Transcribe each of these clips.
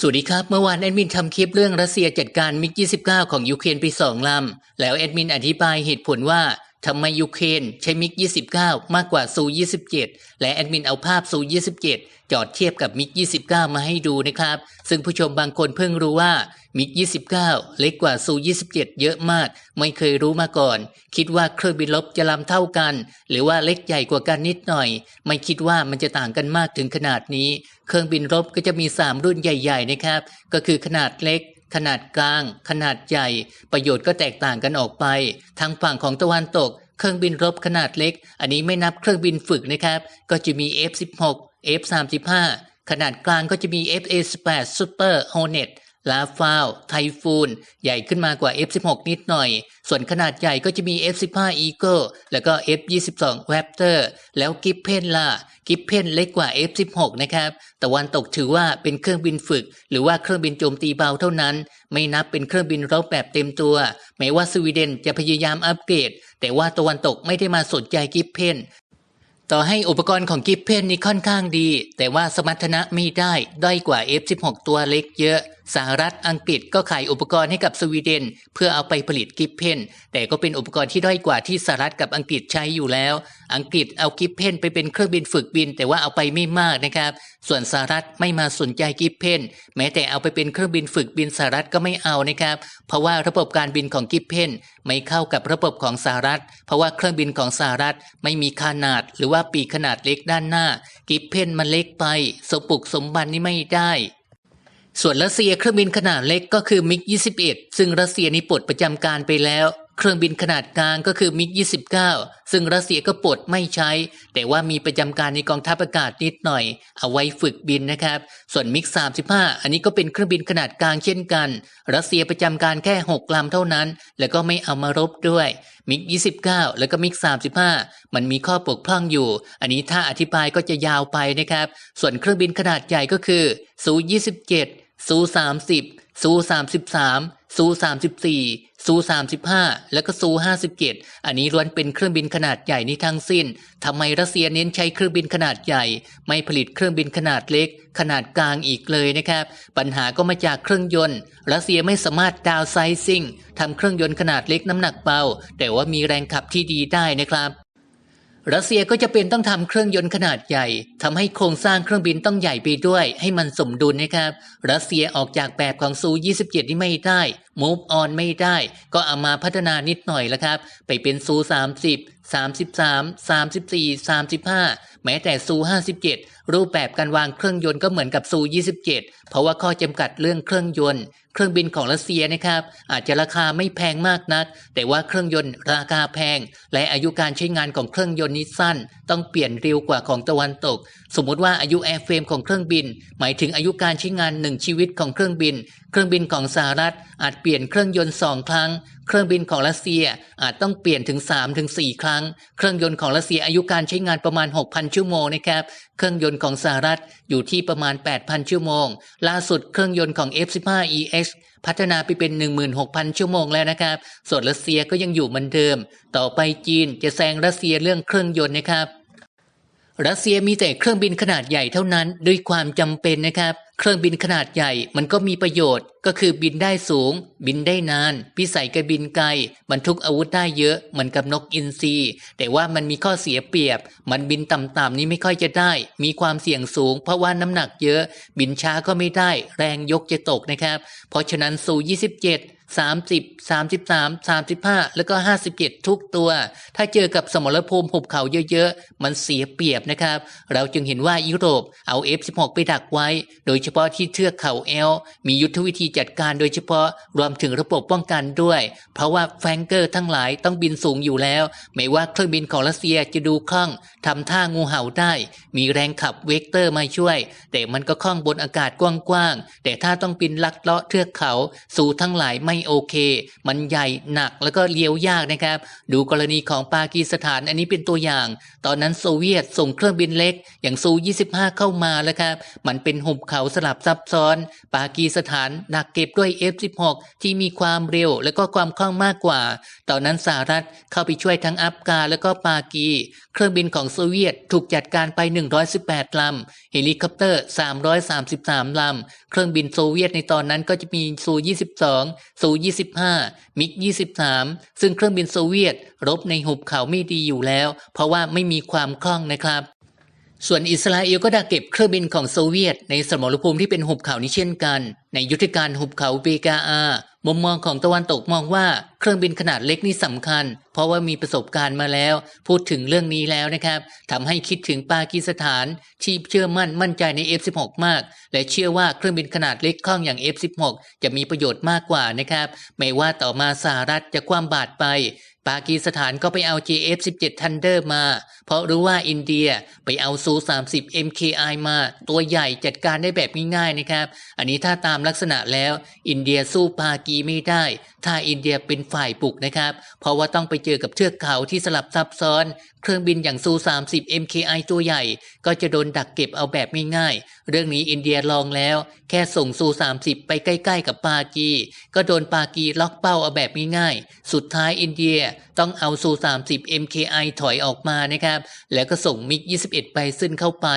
สวัสดีครับ เมื่อวานแอดมินทำคลิปเรื่องรัสเซียจัดการมิก 29 ของยูเครนไปสองลำ แล้วแอดมินอธิบายเหตุผลว่าทำไมยูเครนใช้มิก 29 มากกว่าซู 27 และแอดมินเอาภาพซู 27 จอดเทียบกับมิก 29 มาให้ดูนะครับ ซึ่งผู้ชมบางคนเพิ่งรู้ว่า มิก29 เล็กกว่าซู27 เยอะมาก ไม่เคยรู้มาก่อน คิดว่าเครื่องบินลบจะลำเท่ากัน หรือว่าเล็กใหญ่กว่ากันนิดหน่อย ไม่คิดว่ามันจะต่างกันมากถึงขนาดนี้ เครื่องบินรบก็จะมี 3 รุ่นใหญ่ ๆ นะครับ ก็คือขนาดเล็กขนาดกลาง ขนาดใหญ่ ประโยชน์ก็แตกต่างกันออกไป ทางฝั่งของตะวันตก เครื่องบินรบขนาดเล็ก อันนี้ไม่นับเครื่องบินฝึกนะครับ ก็จะมี F16 F35 ขนาดกลางก็จะมี FA18 Super Hornet ลาฟาว ไทฟูน ใหญ่ขึ้นมากว่า F16 นิดหน่อย ส่วนขนาดใหญ่ก็จะมี F15 Eagle แล้วก็ F22 Raptor แล้วกิฟเพนล่ะ กิฟเพนเล็กกว่า F16 นะครับ ตะวันตกถือว่าเป็นเครื่องบินฝึก หรือว่าเครื่องบินโจมตีเบาเท่านั้น ไม่นับเป็นเครื่องบินรบแบบเต็มตัว แม้ว่าสวีเดนจะพยายามอัปเกรด แต่ว่าตะวันตกไม่ได้มาสนใจกิฟเพนต่อให้อุปกรณ์ของกิฟเพนนี่ค่อนข้างดี แต่ว่าสมรรถนะไม่ได้ด้อยกว่า F16 ตัวเล็กเยอะ สหรัฐอังกฤษก็ขายอุปกรณ์ให้กับสวีเดน เพื่อเอาไปผลิตกิฟเพนแต่ก็เป็นอุปกรณ์ที่ด้อยกว่าที่สหรัฐกับอังกฤษใช้อยู่แล้ว อังกฤษเอากิฟเพนไปเป็นเครื่องบินฝึกบิน แต่ว่าเอาไปไม่มากนะครับ ส่วนสหรัฐไม่มาสนใจกิฟเพนแม้แต่เอาไปเป็นเครื่องบินฝึกบินสหรัฐก็ไม่เอานะครับ เพราะว่าระบบการบินของกิฟเพนไม่เข้ากับระบบของสหรัฐ เพราะว่าเครื่องบินของสหรัฐไม่มีขนาด หรือว่าปีกขนาดเล็กด้านหน้า กิฟเพนมันเล็กไป สมบุกสมบันนี่ไม่ได้ ส่วนรัสเซียเครื่องบินขนาดเล็กก็คือมิก 21 ซึ่งรัสเซียนี่ปลดประจำการไปแล้ว เครื่องบินขนาดกลางก็คือมิก 29 ซึ่งรัสเซียก็ปลดไม่ใช้ แต่ว่ามีประจำการในกองทัพอากาศนิดหน่อย เอาไว้ฝึกบินนะครับ ส่วนมิก 35 อันนี้ก็เป็นเครื่องบินขนาดกลางเช่นกัน รัสเซียประจำการแค่ 6ลำเท่านั้น แล้วก็ไม่เอามารบด้วยมิก 29 แล้วก็มิก 35 มันมีข้อบกพร่องอยู่ อันนี้ถ้าอธิบายก็จะยาวไปนะครับ ส่วนเครื่องบินขนาดใหญ่ก็คือซู 27 ซู30ซู33ซู34ซู35แล้วก็ซู57อันนี้ล้วนเป็นเครื่องบินขนาดใหญ่นี้ทั้งสิ้นทำไมรัสเซียเน้นใช้เครื่องบินขนาดใหญ่ ไม่ผลิตเครื่องบินขนาดเล็ก ขนาดกลางอีกเลยนะครับ ปัญหาก็มาจากเครื่องยนต์ รัสเซียไม่สามารถดาวไซซิ่งทำเครื่องยนต์ขนาดเล็กน้ำหนักเบา แต่ว่ามีแรงขับที่ดีได้นะครับ รัสเซียก็จะเป็นต้องทำเครื่องยนต์ขนาดใหญ่ทำให้โครงสร้างเครื่องบินต้องใหญ่ไปด้วย ให้มันสมดุลนะครับ รัสเซียออกจากแบบของซู 27 นี่ไม่ได้ move on ไม่ได้ ก็เอามาพัฒนานิดหน่อยแล้วครับ ไปเป็นซู30 33 34 35 แม้แต่ซู57 รูปแบบการวางเครื่องยนต์ก็เหมือนกับซู27 เพราะว่าข้อจำกัดเรื่องเครื่องยนต์ เครื่องบินของรัสเซียนะครับ อาจจะราคาไม่แพงมากนัก แต่ว่าเครื่องยนต์ราคาแพง และอายุการใช้งานของเครื่องยนต์นี้สั้น ต้องเปลี่ยนเร็วกว่าของตะวันตก สมมุติว่าอายุแอร์เฟรมของเครื่องบิน หมายถึงอายุการใช้งานหนึ่งชีวิตของเครื่องบิน เครื่องบินของสหรัฐอาจเปลี่ยนเครื่องยนต์สองครั้ง เครื่องบินของรัสเซียอาจต้องเปลี่ยนถึง3ถึง4ครั้ง เครื่องยนต์ของรัสเซียอายุการใช้งานประมาณ 6,000 ชั่วโมงนะครับ เครื่องยนต์ของสหรัฐอยู่ที่ประมาณ 8,000 ชั่วโมง ล่าสุดเครื่องยนต์ของ F15EX พัฒนาไปเป็น 16,000 ชั่วโมงแล้วนะครับ ส่วนรัสเซียก็ยังอยู่เหมือนเดิม ต่อไปจีนจะแซงรัสเซียเรื่องเครื่องยนต์นะครับ รัสเซียมีแต่เครื่องบินขนาดใหญ่เท่านั้นด้วยความจำเป็นนะครับ เครื่องบินขนาดใหญ่มันก็มีประโยชน์ ก็คือบินได้สูง บินได้นาน พิสัยก็บินไกลบรรทุกอาวุธได้เยอะเหมือนกับนกอินทรีแต่ว่ามันมีข้อเสียเปรียบ มันบินต่ำๆนี้ไม่ค่อยจะได้ มีความเสี่ยงสูง เพราะว่าน้ำหนักเยอะ บินช้าก็ไม่ได้ แรงยกจะตกนะครับ เพราะฉะนั้น สู27 30 33 35แล้วก็57ทุกตัว ถ้าเจอกับสมรภูมิหุบเขาเยอะๆ มันเสียเปรียบนะครับ เราจึงเห็นว่ายุโรปเอา F16 ไปดักไว้ โดยเฉพาะที่เทือกเขาแอล มียุทธวิธีจัดการโดยเฉพาะรวมถึงระบบป้องกันด้วย เพราะว่าแฟงเกอร์ทั้งหลายต้องบินสูงอยู่แล้ว ไม่ว่าเครื่องบินของรัสเซียจะดูคล่องทำท่างูเห่าได้ มีแรงขับเวกเตอร์มาช่วย แต่มันก็คล่องบนอากาศกว้างๆแต่ถ้าต้องบินลัดเลาะเทือกเขาสู่ทั้งหลายไม่โอเค มันใหญ่หนักแล้วก็เลี้ยวยากนะครับ ดูกรณีของปากีสถานอันนี้เป็นตัวอย่าง ตอนนั้นโซเวียตส่งเครื่องบินเล็ก อย่างซู25 เข้ามาแล้วครับ มันเป็นหุบเขาสลับซับซ้อน ปากีสถานดักเก็บด้วย F16 ที่มีความเร็วและก็ความคล่องมากกว่า ตอนนั้นสหรัฐเข้าไปช่วยทั้งอัฟกานและก็ปากี เครื่องบินของโซเวียตถูกจัดการไป 118 ลำ เฮลิคอปเตอร์ 333 ลำ เครื่องบินโซเวียตในตอนนั้นก็จะมีซู22ซูู 25 มิก 23 ซึ่งเครื่องบินโซเวียต รบในหุบเขาไม่ดีอยู่แล้ว เพราะว่าไม่มีความคล่องนะครับ ส่วนอิสราเอลก็ได้เก็บเครื่องบินของโซเวียต ในสมรภูมิที่เป็นหุบเขานี้เช่นกัน ในยุทธการหุบเขาเบกาอา มุมมองของตะวันตกมองว่าเครื่องบินขนาดเล็กนี่สำคัญ เพราะว่ามีประสบการณ์มาแล้ว พูดถึงเรื่องนี้แล้วนะครับทำให้คิดถึงปากีสถานที่เชื่อมั่นมั่นใจใน F16 มาก และเชื่อว่าเครื่องบินขนาดเล็กคล่องอย่าง F16 จะมีประโยชน์มากกว่านะครับ ไม่ว่าต่อมาสหรัฐจะคว่ำบาตรไป ปากีสถานก็ไปเอา JF-17 Thunder มา เพราะรู้ว่าอินเดียไปเอาซู 30 MKI มา ตัวใหญ่จัดการได้แบบง่ายๆนะครับ อันนี้ถ้าตามลักษณะแล้ว อินเดียสู้ปากีไม่ได้ ถ้าอินเดียเป็นฝ่ายปลุกนะครับ เพราะว่าต้องไปเจอกับเทือกเขาที่สลับซับซ้อน เครื่องบินอย่างซู 30 MKI ตัวใหญ่ ก็จะโดนดักเก็บเอาแบบง่ายๆเรื่องนี้อินเดียลองแล้ว แค่ส่งซู 30 ไปใกล้ๆกับปากี ก็โดนปากีล็อกเป้าเอาแบบง่ายๆสุดท้ายอินเดียต้องเอาซู 30 MKI ถอยออกมานะครับ แล้วก็ส่งมิก 21 ไปซึ่นเข้าไป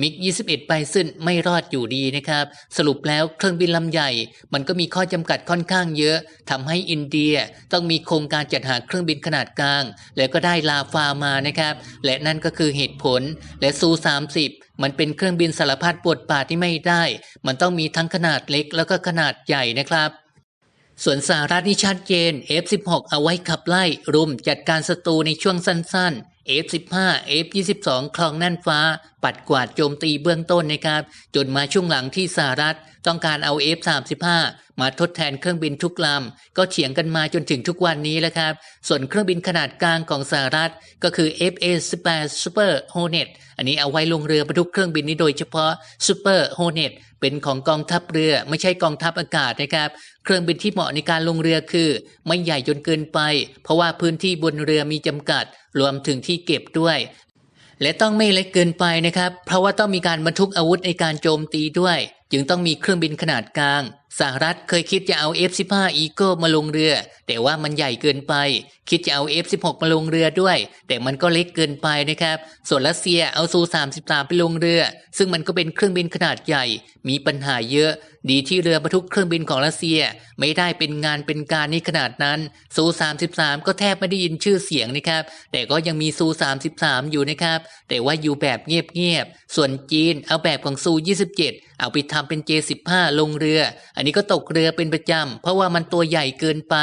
มิก 21 ไปซึ่นไม่รอดอยู่ดีนะครับ สรุปแล้วเครื่องบินลำใหญ่ มันก็มีข้อจำกัดค่อนข้างเยอะทำให้อินเดียต้องมีโครงการจัดหาเครื่องบินขนาดกลาง แล้วก็ได้ลาฟามานะครับ และนั่นก็คือเหตุผลและซู 30 มันเป็นเครื่องบินสารพัดบทบาทที่ไม่ได้ มันต้องมีทั้งขนาดเล็กแล้วก็ขนาดใหญ่นะครับส่วนสหรัฐนี่ชัดเจน F16 เอาไว้ขับไล่รุมจัดการศัตรูในช่วงสั้นๆ F15 F22 คลองน่านฟ้า ปัดกวาดโจมตีเบื้องต้นนะครับ จนมาช่วงหลังที่สหรัฐ ต้องการเอา F35 มาทดแทนเครื่องบินทุกลำ ก็เฉียงกันมาจนถึงทุกวันนี้แล้วครับ ส่วนเครื่องบินขนาดกลางของสหรัฐ ก็คือ FA-18 Super Hornet อันนี้เอาไว้ลงเรือบรรทุกเครื่องบินนี้โดยเฉพาะ Super Hornet เป็นของกองทัพเรือไม่ใช่กองทัพอากาศนะครับ เครื่องบินที่เหมาะในการลงเรือคือ ไม่ใหญ่จนเกินไป เพราะว่าพื้นที่บนเรือมีจำกัด รวมถึงที่เก็บด้วย และต้องไม่เล็กเกินไปนะครับ เพราะว่าต้องมีการบรรทุกอาวุธในการโจมตีด้วย จึงต้องมีเครื่องบินขนาดกลาง สหรัฐเคยคิดจะเอา F-15 Eagle มาลงเรือ แต่ว่ามันใหญ่เกินไป คิดจะเอา F-16 มาลงเรือด้วย แต่มันก็เล็กเกินไปนะครับ ส่วนรัสเซียเอาซู33ไปลงเรือ ซึ่งมันก็เป็นเครื่องบินขนาดใหญ่ มีปัญหาเยอะ ดีที่เรือบรรทุกเครื่องบินของรัสเซีย ไม่ได้เป็นงานเป็นการนี่ขนาดนั้นซู33ก็แทบไม่ได้ยินชื่อเสียงนะครับ แต่ก็ยังมีซู33อยู่นะครับ แต่ว่าอยู่แบบเงียบๆส่วนจีนเอาแบบของซู27เอาไปทำเป็น J15 ลงเรืออันนี้ก็ตกเรือเป็นประจำเพราะว่ามันตัวใหญ่เกินไป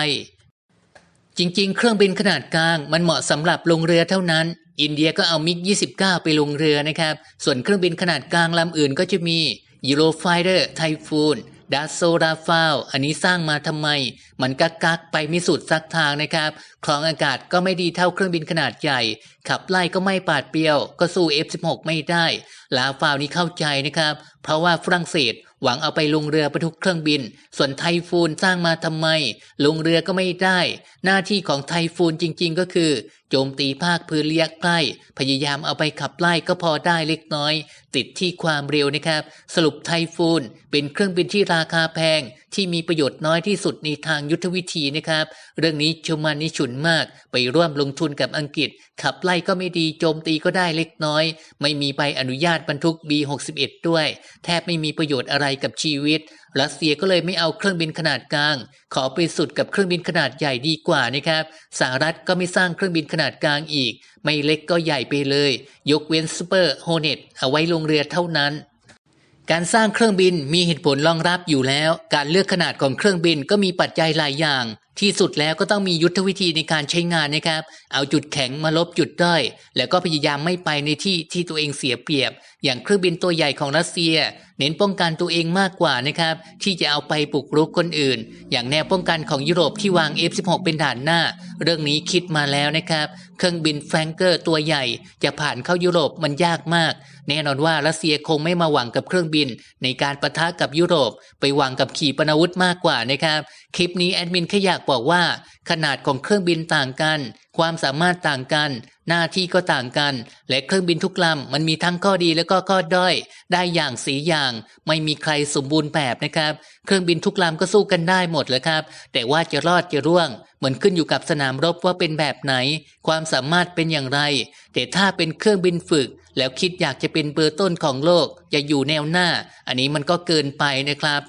จริง ๆ เครื่องบินขนาดกลาง มันเหมาะสำหรับลงเรือเท่านั้น อินเดียก็เอามิก 29 ไปลงเรือนะครับ ส่วนเครื่องบินขนาดกลางลำอื่นก็จะมียูโรไฟเดอร์ไทฟูนดัสโซราฟาวอันนี้สร้างมาทำไม มันกักกักไปม่สุดสักทางนะครับคลองอากาศก็ไม่ดีเท่าเครื่องบินขนาดใหญ่ ขับไล่ก็ไม่ปาดเปรียว ก็สู้ F16 ไม่ได้ ลาฟาวนี้เข้าใจนะครับ เพราะว่าฝรั่งเศส หวังเอาไปลงเรือบรรทุกเครื่องบิน ส่วนไทฟูนสร้างมาทำไม ลงเรือก็ไม่ได้ หน้าที่ของไทฟูนจริง ๆ ก็คือ โจมตีภาคพื้นเระยะใกล้ พยายามเอาไปขับไล่ก็พอได้เล็กน้อย ติดที่ความเร็วนะครับ สรุปไทฟูนเป็นเครื่องบินที่ราคาแพง ที่มีประโยชน์น้อยที่สุดในทางยุทธวิธีนะครับ เรื่องนี้ชมานิฉุนมาก ไปร่วมลงทุนกับอังกฤษ ขับไล่ก็ไม่ดีโจมตีก็ได้เล็กน้อย ไม่มีใบอนุญาตบรรทุก B61 ด้วย แทบไม่มีประโยชน์อะไรกับชีวิตรัสเซียก็เลยไม่เอาเครื่องบินขนาดกลาง ขอไปสุดกับเครื่องบินขนาดใหญ่ดีกว่านะครับสหรัฐก็ไม่สร้างเครื่องบินขนาดกลางอีก ไม่เล็กก็ใหญ่ไปเลย ยกเว้นซูเปอร์โฮเนตเอาไว้ลงเรือเท่านั้น การสร้างเครื่องบินมีเหตุผลรองรับอยู่แล้ว การเลือกขนาดของเครื่องบินก็มีปัจจัยหลายอย่าง ที่สุดแล้วก็ต้องมียุทธวิธีในการใช้งานนะครับ เอาจุดแข็งมาลบจุดด้อย แล้วก็พยายามไม่ไปในที่ที่ตัวเองเสียเปรียบ อย่างเครื่องบินตัวใหญ่ของรัสเซีย เน้นป้องกันตัวเองมากกว่านะครับ ที่จะเอาไปปลุกรุกคนอื่น อย่างแนวป้องกันของยุโรปที่วาง F16 เป็นด่านหน้า เรื่องนี้คิดมาแล้วนะครับ เครื่องบินแฟรงเกอร์ตัวใหญ่ จะผ่านเข้ายุโรปมันยากมาก แน่นอนว่ารัสเซียคงไม่มาหวังกับเครื่องบิน ในการประทะกับยุโรป ไปหวังกับขีปนาวุธมากกว่านะครับคลิปนี้แอดมินแค่อยากบอกว่า ขนาดของเครื่องบินต่างกัน ความสามารถต่างกัน หน้าที่ก็ต่างกัน และเครื่องบินทุกลำมันมีทั้งข้อดีและก็ข้อด้อย ได้อย่างสีอย่าง ไม่มีใครสมบูรณ์แบบนะครับ เครื่องบินทุกลำก็สู้กันได้หมดเลยครับ แต่ว่าจะรอดจะร่วง เหมือนขึ้นอยู่กับสนามรบว่าเป็นแบบไหน ความสามารถเป็นอย่างไร แต่ถ้าเป็นเครื่องบินฝึกแล้วคิดอยากจะเป็นเบอร์ต้นของโลกจะอยู่แนวหน้า อันนี้มันก็เกินไปนะครับ